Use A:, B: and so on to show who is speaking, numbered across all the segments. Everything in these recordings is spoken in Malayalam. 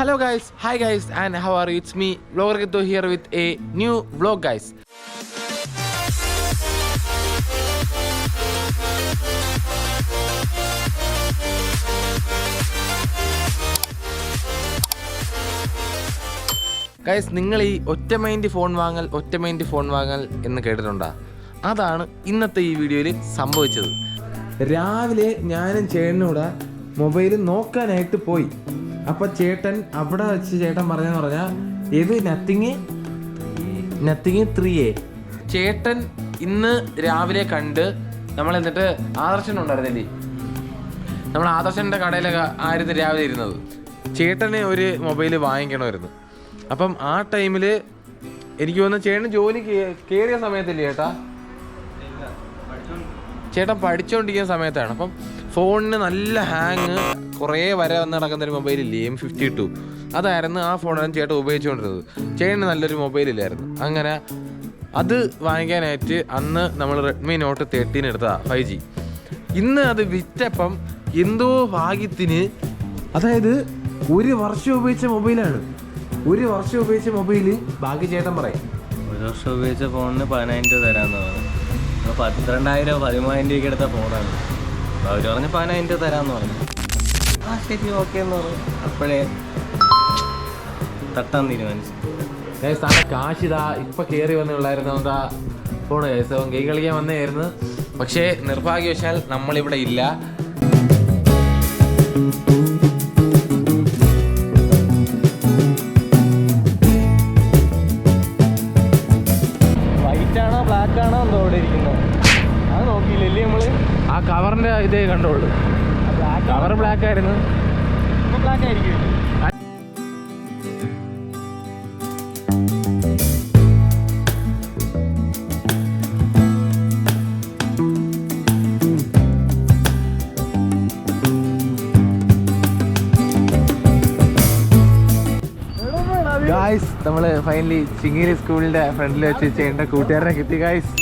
A: Hello guys, hi guys, and how are you? It's me, Vlogger here with a new vlog, guys. Guys നിങ്ങൾ ഈ ഒറ്റ മൈൻഡ് ഫോൺ വാങ്ങൽ ഒറ്റ മൈൻഡ് ഫോൺ വാങ്ങൽ എന്ന് കേട്ടിട്ടുണ്ടോ അതാണ് ഇന്നത്തെ ഈ വീഡിയോയിൽ സംഭവിച്ചത് രാവിലെ ഞാനും ചേട്ടനും കൂടെ മൊബൈൽ നോക്കാനായിട്ട് പോയി അപ്പൊ ചേട്ടൻ അവിടെ വെച്ച് ചേട്ടൻ പറഞ്ഞെന്ന് പറഞ്ഞാൽ ഇത് നത്തിങ് നത്തിങ് ത്രീ എ ചേട്ടൻ ഇന്ന് രാവിലെ കണ്ട് നമ്മൾ എന്നിട്ട് ആദർശൻ ഉണ്ടായിരുന്നില്ലേ നമ്മൾ ആദർശന്റെ കടയിലൊക്കെ ആയിരുന്നു രാവിലെ ഇരുന്നത്. ചേട്ടന് ഒരു മൊബൈൽ വാങ്ങിക്കണമായിരുന്നു. അപ്പം ആ ടൈമിൽ എനിക്ക് തോന്നുന്നു ചേട്ടൻ ജോലി കയറിയ കേറിയ സമയത്തില്ലേ ചേട്ടാ? ചേട്ടൻ പഠിച്ചുകൊണ്ടിരിക്കുന്ന സമയത്താണ്. അപ്പം ഫോണിന് നല്ല ഹാങ് കുറേ വരെ വന്ന് നടക്കുന്ന ഒരു മൊബൈലില്ലേ എം ഫിഫ്റ്റി ടു അതായിരുന്നു ആ ഫോണാണ് ചേട്ടൻ ഉപയോഗിച്ചുകൊണ്ടിരുന്നത്. ചേട്ടന് നല്ലൊരു മൊബൈലില്ലായിരുന്നു അങ്ങനെ അത് വാങ്ങിക്കാനായിട്ട് അന്ന് നമ്മൾ റെഡ്മി നോട്ട് തേർട്ടീൻ എടുത്തതാണ് ഫൈവ് ജി ഇന്ന് അത് വിറ്റപ്പം എന്തോ ഭാഗ്യത്തിന് അതായത് ഒരു വർഷം ഉപയോഗിച്ച മൊബൈലാണ് ഒരു വർഷം ഉപയോഗിച്ച മൊബൈൽ ഭാഗ്യ ചേട്ടൻ പറയും.
B: ഒരു വർഷം ഉപയോഗിച്ച ഫോണിന് പതിനായിരം രൂപ തരാമെന്ന് പറഞ്ഞു. പന്ത്രണ്ടായിരം പതിമൂവായിരം രൂപയ്ക്ക് എടുത്ത ഫോണാണ് അവർ പറഞ്ഞ് പതിനായിരം രൂപ തരാമെന്ന് പറഞ്ഞു. ആ ശരി ഓക്കെ എന്ന് പറഞ്ഞു. അപ്പോഴേ തട്ടാൻ തീരുമാനിച്ചു.
A: താങ്കൾ കാശ് ഇതാ ഇപ്പൊ കേറി വന്നുള്ളായിരുന്നു എന്താ ഫോണ് ഗൈസ് അവൻ ഗെയിം കളിക്കാൻ വന്നായിരുന്നു പക്ഷേ നിർഭാഗ്യവശാൽ നമ്മളിവിടെ ഇല്ല. കവർ ബ്ലാക്ക് ആയിരുന്നു.
B: ബ്ലാക്ക് ആയിരിക്കും.
A: ഗായ്സ് നമ്മൾ ഫൈനലി ചിങ്ങേരി സ്കൂളിന്റെ ഫ്രണ്ടിൽ വെച്ച് ചെയ്യേണ്ട കൂട്ടുകാരനെ കിട്ടി ഗായ്സ്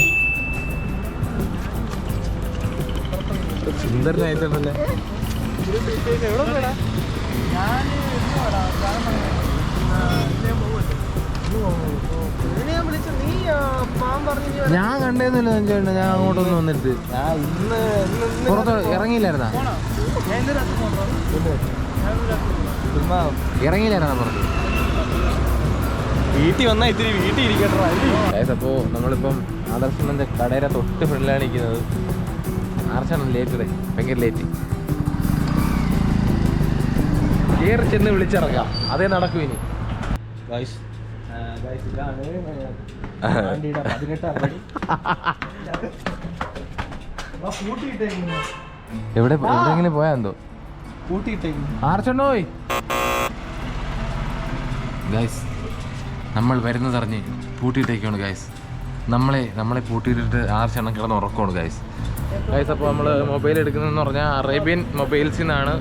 A: സുന്ദരനായിട്ടുണ്ടല്ലേ ഞാൻ കണ്ടേന്നില്ല ചേട്ടൻ ഞാൻ അങ്ങോട്ടൊന്നും വന്നിട്ട് പുറത്ത് ഇറങ്ങിയില്ലായിരുന്നാ? ഇറങ്ങിയില്ലായിരുന്നാ പുറത്ത്?
B: വീട്ടിൽ വന്നാൽ ഇത്തിരി വീട്ടിൽ ഇരിക്കട്ടോ
A: ഗൈസ് അപ്പോൾ നമ്മളിപ്പം ആദർശനന്റെ കടയുടെ തൊട്ട് ഫ്രണ്ടിലാണ് ഇരിക്കുന്നത്. ആർച്ചാണ് ലേറ്റ് ഭയങ്കര ലേറ്റ് കയറി ചെന്ന് വിളിച്ചിറങ്ങാം. അതേ നടക്കൂ ഇനി. എവിടെ എവിടെങ്കിലും പോയാ എന്തോ? ആർച്ചണ്ടോയ് ഗൈസ് നമ്മൾ വരുന്നതറിഞ്ഞ് പൂട്ടിയിട്ടേക്കാണ് ഗൈസ് നമ്മളെ നമ്മളെ പൂട്ടിയിട്ടിട്ട് ആർച്ചെണ്ണം കിടന്ന് ഉറക്കമാണ് ഗൈസ് ഗൈസ് അപ്പോൾ നമ്മൾ മൊബൈൽ എടുക്കുന്നതെന്ന് പറഞ്ഞാൽ അറേബ്യൻ മൊബൈൽസിൽ നിന്നാണ്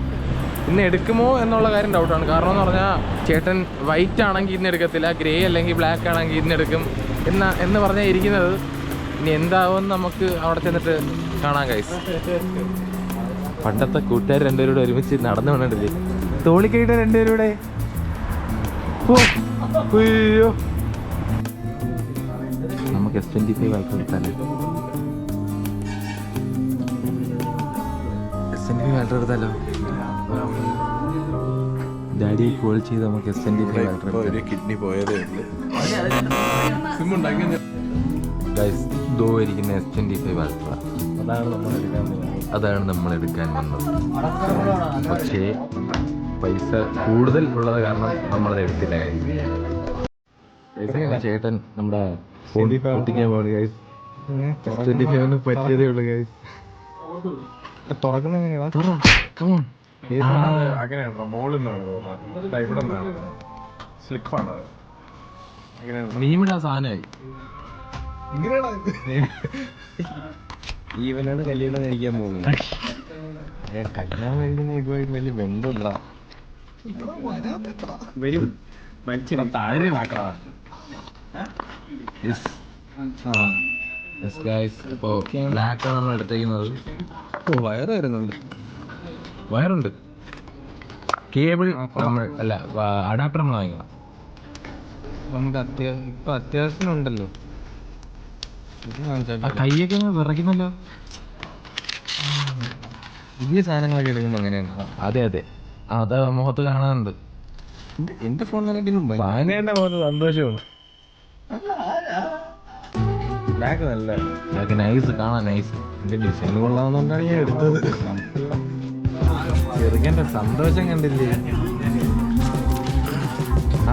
A: ഇന്ന് എടുക്കുമോ എന്നുള്ള കാര്യം ഡൗട്ടാണ് കാരണം എന്ന് പറഞ്ഞാൽ ചേട്ടൻ വൈറ്റ് ആണെങ്കിൽ ഇന്ന് എടുക്കത്തില്ല ഗ്രേ അല്ലെങ്കിൽ ബ്ലാക്ക് ആണെങ്കിൽ ഇന്ന് എടുക്കും എന്ന എന്ന് പറഞ്ഞാൽ ഇരിക്കുന്നത് ഇനി എന്താവും നമുക്ക് അവിടെ ചെന്നിട്ട് കാണാം കൈസ് പണ്ടത്തെ കൂട്ടുകാർ രണ്ടുപേരോട് ഒരുമിച്ച് നടന്നു വേണ്ടില്ലേ തോളിക്കൈട്ട് രണ്ടുപേരൂടെ. അയ്യോ. നമുക്ക് എസ് ട്വന്റി ഫൈവ് എടുത്താലേ എസ് ഫൈവ് ഡാഡിയെ കോൾ ചെയ്ത് നമുക്ക് എസ് എൻ ഡി
C: കിഡ്നി പോയതേ ഉള്ളു.
A: ദോ ഇരിക്കുന്ന എസ് ട്വന്റി ഫൈവ് അൾട്ര
B: അതാണ് നമ്മൾ എടുക്കാൻ
A: വന്നത്. പക്ഷേ പൈസ കൂടുതൽ ഉള്ളത് കാരണം നമ്മളത് എടുത്തില്ല guys. ചേട്ടൻ നമ്മുടെ പൊട്ടിക്കാൻ പോകുന്നു ഗൈസ് ട്വന്റി ഫൈവിന് പറ്റിയതേ ഉള്ളൂ ഗൈസ്
B: തുറക്കുന്ന
C: അങ്ങനെയാണോ? മോളിൽ നിന്നാണ് ഇവിടെ നിന്നാണ് സ്ലിപ്പാണ്
A: നീമിടാ സാധനമായി.
B: ഈവനാണ് കല്യാണം കഴിക്കാൻ പോകുന്നത്.
A: കല്യാണം കഴിക്കുന്ന വലിയ ബന്ധമില്ല
B: വരും. മനുഷ്യൻ
A: താഴെ ഇപ്പോൾ ബ്ലാക്കാണ് നമ്മൾ എടുത്തേക്കുന്നത്.
B: ഓ വയറ് വരുന്നുണ്ട്.
A: വയറുണ്ട്. കേബിൾ നമ്മൾ അല്ല അഡാപ്റ്റർ നമ്മൾ വാങ്ങിക്കണം.
B: നമുക്ക് അത്യാവശ്യം ഇപ്പൊ
A: ആ കൈയൊക്കെ അങ്ങ് വിറയ്ക്കുന്നല്ലോ.
B: പുതിയ സാധനങ്ങളൊക്കെ എടുക്കുമ്പോൾ അങ്ങനെയാണ്
A: അതെ അതെ. അത് മുഖത്ത് കാണാനുണ്ട്.
B: എന്റെ
C: സന്തോഷമാണ്.
B: ബാഗ് നല്ല
A: ഇതൊക്കെ നൈസ് കാണാൻ നൈസ്
B: എന്റെ ഡിസൈൻ കൊള്ളാവുന്നതുകൊണ്ടാണ് ഞാൻ എടുത്തത്.
A: ചെറുക്കന്റെ സന്തോഷം കണ്ടില്ലേ?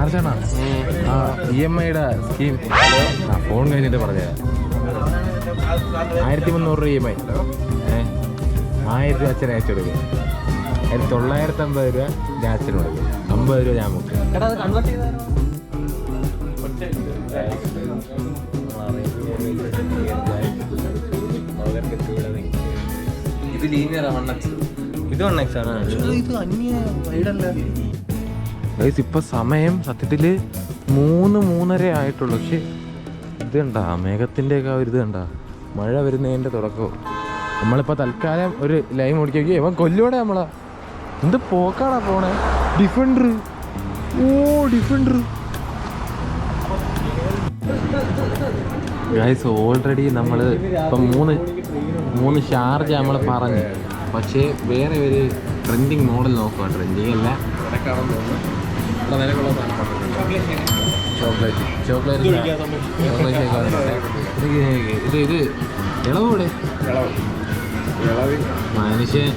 A: ആർച്ചാണ ആ ഇ എം ഐയുടെ സ്കീം. ആ ഫോൺ കഴിഞ്ഞിട്ട് പറഞ്ഞത് ആയിരത്തി മുന്നൂറ് രൂപ ഇ എം ഐ. ഏഹ് ആയിരം രൂപ അച്ഛനെ അയച്ചു കൊടുക്കും. ആയിരത്തി തൊള്ളായിരത്തി അമ്പത് രൂപ ഞാൻ അച്ഛന് കൊടുക്കും. അമ്പത് രൂപ ഞാൻ മുക്കും. ഇത് ലീനിയർ
B: ഇത് വൺ എക്സ് ആണ് ഇത് അന്യ വൈഡല്ല.
A: ഗൈസ് ഇപ്പൊ സമയം സത്യത്തിൽ മൂന്ന് മൂന്നര ആയിട്ടുള്ളൂ. പക്ഷെ ഇത് കണ്ടാ മേഘത്തിന്റെ ഒക്കെ ഒരു ഇത് കണ്ടാ മഴ വരുന്നതിന്റെ തുടക്കവും. നമ്മളിപ്പോ തൽക്കാലം ഒരു ലൈൻ ഓടിക്കുക ഇവൻ കൊല്ലൂടെ നമ്മളാ. എന്ത് പോക്കാടാ പോണേ? ഡിഫൻഡർ ഓ ഡിഫൻഡർ ഗൈസ് ഓൾറെഡി നമ്മൾ ഇപ്പം മൂന്ന് മൂന്ന് ഷാർജ നമ്മൾ പറഞ്ഞു. പക്ഷേ വേറെ ഒരു ട്രെൻഡിങ് മോഡൽ നോക്കുക ട്രെൻഡിങ് അല്ല. Chocolate chocolate. ഇത് ഇത്. ഇളവൂടെ മനുഷ്യൻ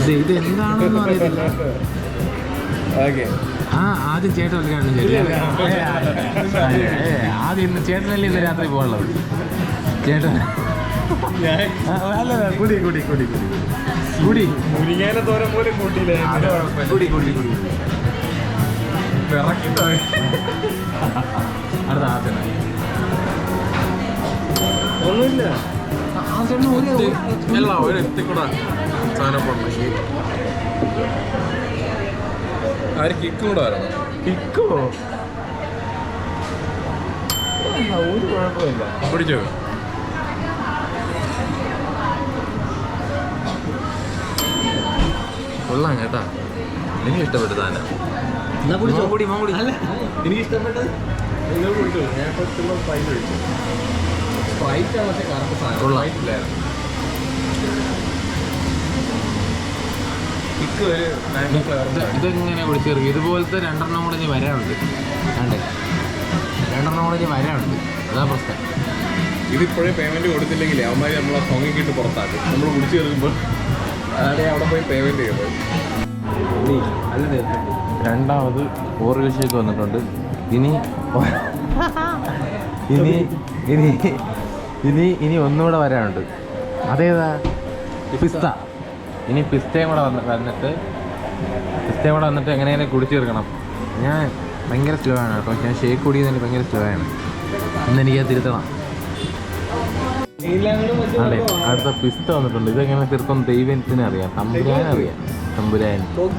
A: ഇത് ഇത് എന്താണെന്ന് അറിയത്തില്ല. ആ ആദ്യം ചേട്ടൻ വിളിക്കാണ് ചേട്ടൻ ആദ്യം ഇന്ന് ചേട്ടനല്ലേ ഇന്ന് രാത്രി പോകാനുള്ളത്? ചേട്ടൻ അല്ല കുടി കുടി കുടി കുടി കുടി
C: മുരിങ്ങേനെ തോരം
B: ഒന്നുമില്ല
A: കുഴപ്പമില്ല.
C: പിടിച്ചോ?
A: കൊള്ളാം കേട്ടാ. എനിക്ക് ഇഷ്ടപ്പെട്ടു താന
B: എനിക്ക് ഇഷ്ടപ്പെട്ടത്
A: ഇതെങ്ങനെ കുടിച്ചേർക്കും ഇതുപോലത്തെ രണ്ടെണ്ണം കൂടെ ഇനി വരാനുണ്ട്. കണ്ടേ രണ്ടെണ്ണം കൂടെ ഇനി വരാനുണ്ട്. അതാ പ്രശ്നം.
C: ഇതിപ്പോഴേ പേയ്മെന്റ് കൊടുത്തില്ലെങ്കിൽ അവന്മാര് നമ്മളെ സോങ്ങിക്കിട്ട് പുറത്താക്കും. നമ്മൾ കുടിച്ചു കയറുമ്പോൾ അവിടെ പോയി പേയ്മെന്റ്
A: രണ്ടാമത് ഓറിയൽ ഷേക്ക് വന്നിട്ടുണ്ട്. ഇനി ഇനി ഇനി ഇനി ഇനി ഒന്നുകൂടെ വരാനുണ്ട്. അതേതാ? പിസ്ത. ഇനി പിസ്തയും കൂടെ വന്ന് വന്നിട്ട് പിസ്തയും കൂടെ വന്നിട്ട് എങ്ങനെയാണ് കുടിച്ചു തീർക്കണം. ഞാൻ ഭയങ്കര സ്ലോ ആണ് കേട്ടോ. ഞാൻ ഷേക്ക് കുടിക്കുന്നതിന് ഭയങ്കര സ്ലോ ആണ്. ഇന്ന് എനിക്ക് തിരുത്തണം. അതെ അടുത്ത പിസ്ത വന്നിട്ടുണ്ട്. ഇതെങ്ങനെ തീർക്കും ദൈവത്തിന് അറിയാം. തമ്പുരാൻ അറിയാം. തമ്പുരാൻ.
C: അത്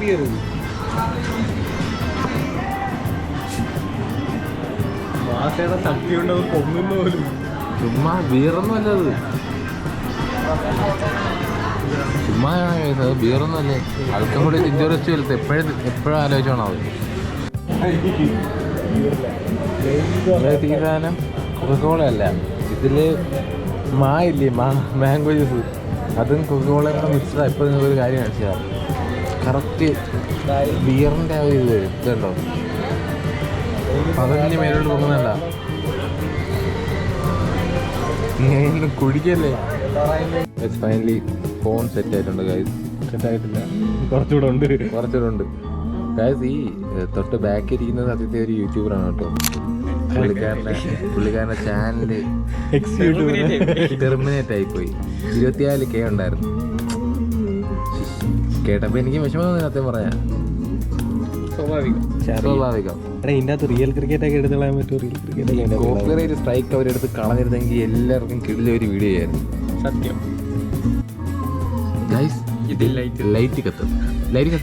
A: ചുമ്മാ ബീറൊന്നും അല്ലത് ചുമ്മാ അത് ബീറൊന്നും അല്ലേ അൽക്കം കൂടി ഇഞ്ചോറസ്റ്റ് വലുത്ത് എപ്പോഴും എപ്പോഴും ആലോചിച്ചോണം അത് ഈ സാധനം കൊക്കോള അല്ല. ഇതിൽ മാ ഇല്ലേ മാ. മാംഗോ ജ്യൂസ് അതും കൊക്കോളയും കൂടെ മിക്സ്ഡ്. ഇപ്പോൾ നിങ്ങൾക്കൊരു കാര്യം മനസ്സിലാവും കറക്റ്റ് ബിയറിന്റെ ആ ഒരു ഇത് ഇതുണ്ടോ? പതിനഞ്ച് മേലോട്ട് പോകുന്നതല്ല കുടിക്കല്ലേ? ഫൈനലി ഫോൺ സെറ്റ് ആയിട്ടുണ്ട് ഗൈസ്
C: സെറ്റ് ആയിട്ടില്ല. കുറച്ചുകൂടെ ഉണ്ട്.
A: കുറച്ചുകൂടെ ഉണ്ട്. ഗൈസ് ഈ തൊട്ട് ബാക്കിൽ ഇരിക്കുന്നത് സത്യത്തെ ഒരു യൂട്യൂബറാണ് കേട്ടോ. പുള്ളിക്കാരന്റെ പുള്ളിക്കാരന്റെ ചാനൽ ടെർമിനേറ്റ് ആയിപ്പോയി. ഇരുപത്തിനാല് കെ ഉണ്ടായിരുന്നു. കേട്ടപ്പോ എനിക്ക് വിഷമം സത്യം പറയാ
C: സ്വാഭാവികം.
B: റിയൽ ക്രിക്കറ്റ് ഒക്കെ എടുത്ത് കളയാൻ പറ്റുമോ? റിയൽ ക്രിക്കറ്റ്
A: കോപ്പിറൈറ്റ് സ്ട്രൈക്ക് അവരെടുത്ത് കളഞ്ഞിരുന്നെങ്കിൽ എല്ലാവർക്കും കിടില ഒരു വീഡിയോ ആയിരുന്നു.
C: സത്യം.
A: ഗൈസ്
C: ഇതിൽ light.
A: ലൈറ്റ് കത്തും. ലൈറ്റ്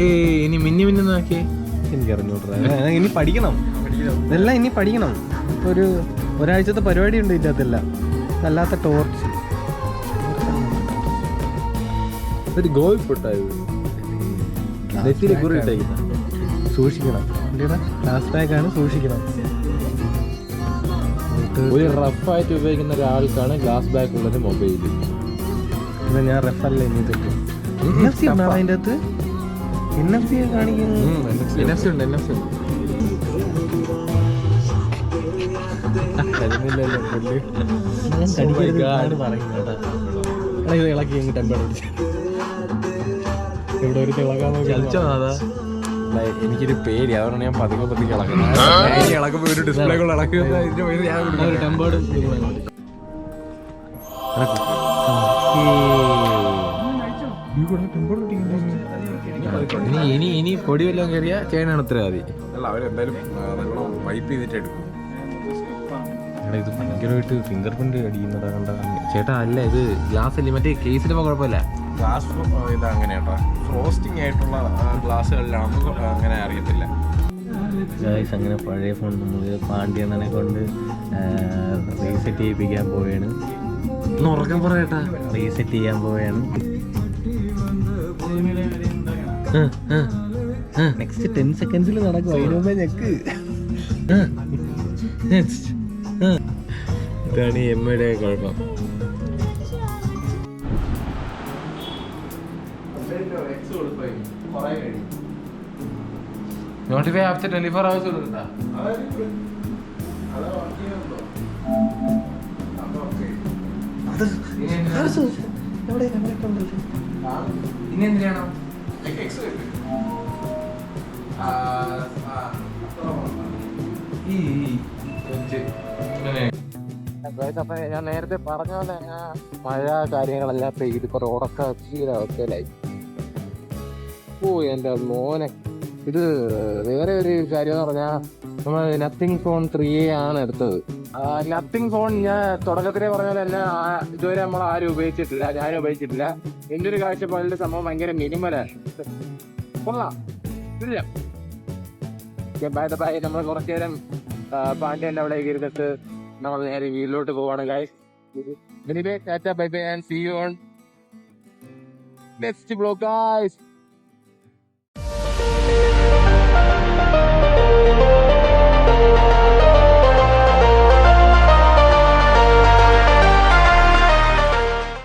A: ഏ ഇനി മിന്നി മിന്നി നോക്കിയേ
B: എനിക്ക് അറിഞ്ഞൂടാ. ഇനി പഠിക്കണം. ഇതെല്ലാം ഇനി പഠിക്കണം. ഇപ്പൊ ഒരു ഒരാഴ്ചത്തെ പരിപാടി ഉണ്ട് ഇതിന്റെ അകത്തെല്ലാം അല്ലാത്ത ടോർച്ച്
A: ഒരു കുറി ഇട്ടേക്കുന്ന.
B: സൂക്ഷിക്കണം. ലാസ്റ്റ് ബാഗാണ് സൂക്ഷിക്കണം.
A: ഒരു റഫായിട്ട് ഉപയോഗിക്കുന്ന ഒരാൾക്കാണ് ഗ്ലാസ് ബാക്ക് ഉള്ളത് മൊബൈൽ
B: ഞാൻ റഫല്ല ഇനി തെറ്റും അതിന്റെ അകത്ത്? എൻ എഫ് സി കാണിക്കുന്നു.
A: എൻ എഫ് സി ഉണ്ട് എൻ എഫ് സി ഉണ്ട്
B: ഞാൻ കടിക്കരുത് എന്നാണ് പറയുന്നത് കേട്ടോ. എടാ, ഇത് ഇളക്കി അങ്ങ് ടെമ്പർ ഇവിടെ ഒരു തിളക്കാൻ നോക്കി
A: എനിക്കൊരു പേടി. അതുകൊണ്ട് ഞാൻ പതുക്കെ പതുക്കെ ഇളക്കുന്നത്. ഇളക്കുമ്പോ ഒരു ഡിസ്പ്ലേ കൂടെ ഇളക്കുന്ന ഇനി ഇനി ഇനി പൊടി വല്ലതും കയറിയ ചേനാണ് ഉത്തരവ് മതി.
C: അല്ല അവരെന്തായാലും നല്ലോണം വൈപ്പ് ചെയ്തിട്ട് എടുക്കും.
B: എടാ ഇത് ഭയങ്കരമായിട്ട് ഫിംഗർ പ്രിന്റ് അടിക്കുന്നതാ കണ്ട.
A: ചേട്ടാ അല്ല ഇത് ഗ്ലാസ് അല്ലേ? മറ്റേ കേസിലുമ്പോ കുഴപ്പമില്ല.
C: ഗ്ലാസ് ഇത് അങ്ങനെ കേട്ടോ. ഫ്രോസ്റ്റിംഗ് ആയിട്ടുള്ള ഗ്ലാസ്സുകളിലാണ് അങ്ങനെ അറിയത്തില്ല.
B: ഗായ്സ് അങ്ങനെ പഴയ ഫോൺ നമ്മൾ പാണ്ഡ്യനെ കൊണ്ട് റീസെറ്റ് ചെയ്യിപ്പിക്കാൻ പോവുകയാണ്.
A: ഒന്ന് ഉറക്കം പറയട്ടാ
B: റീസെറ്റ് ചെയ്യാൻ പോവുകയാണ്. നെക്സ്റ്റ് ടെൻ സെക്കൻഡ്സിൽ നടക്കും. അതിനുമ്പേ ഞെക്ക്.
A: ഇതാണ് ഈ എമ്മയുടെ കുഴപ്പം. Notify after twenty four hours കൊടുക്കണ്ട ഇനി എന്തിനാണോ? അപ്പൊ ഞാൻ നേരത്തെ പറഞ്ഞ പോലെ മഴ കാര്യങ്ങളെല്ലാം പെയ്ത് റോഡൊക്കെ തീരെ അവസ്ഥയിലായി. ഓ എന്റെ മോനെ. ഇത് വേറെ ഒരു കാര്യം എന്ന് പറഞ്ഞാൽ നമ്മൾ നത്തിങ് ഫോൺ ത്രീ ആണ് എടുത്തത്. നത്തിങ് ഫോൺ ഞാൻ തുടക്കത്തിലേ പറഞ്ഞ പോലെ ഇതുവരെ നമ്മൾ ആരും ഉപയോഗിച്ചിട്ടില്ല ഞാനും ഉപയോഗിച്ചിട്ടില്ല. എന്റെ ഒരു കാഴ്ചപ്പാടിന്റെ സംഭവം ഭയങ്കര മിനിമലാണ് നമ്മൾ കുറച്ചു നേരം പാണ്ഡ്യന്റെ അവിടെ ഇരുന്നിട്ട് നമ്മൾ നേരെ വീട്ടിലോട്ട് പോവാണ് guys anyway bye bye and you on next vlog guys